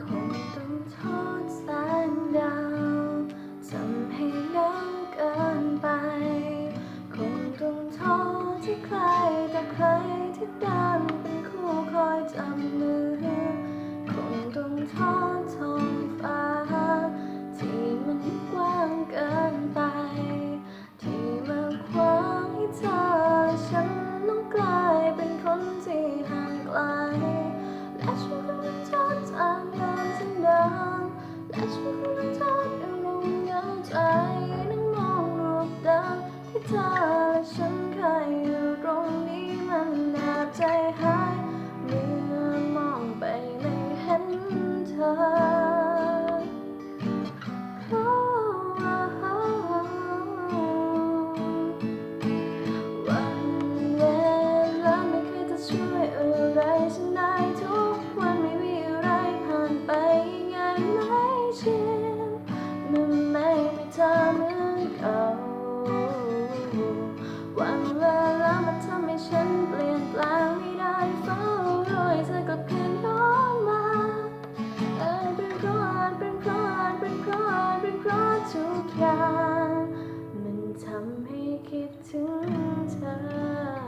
คงต้องทอดแสงดาวทำให้เหงเกินไป คงต้องโทษที่ใครต่อใครที่ได้ เธอและฉันเคยอยู่ตรงนี้มันหนาใจหา วันเวลามันทำให้ฉันเปลี่ยนแปลงไม่ได้เฝ้ารอยเธอกลับคืนย้อนมาออเป็นเพราะอาจเป็นเพราะอาจเป็นเพราะอาจเป็นเพราะทุกอย่างมันทำให้คิดถึงเธอ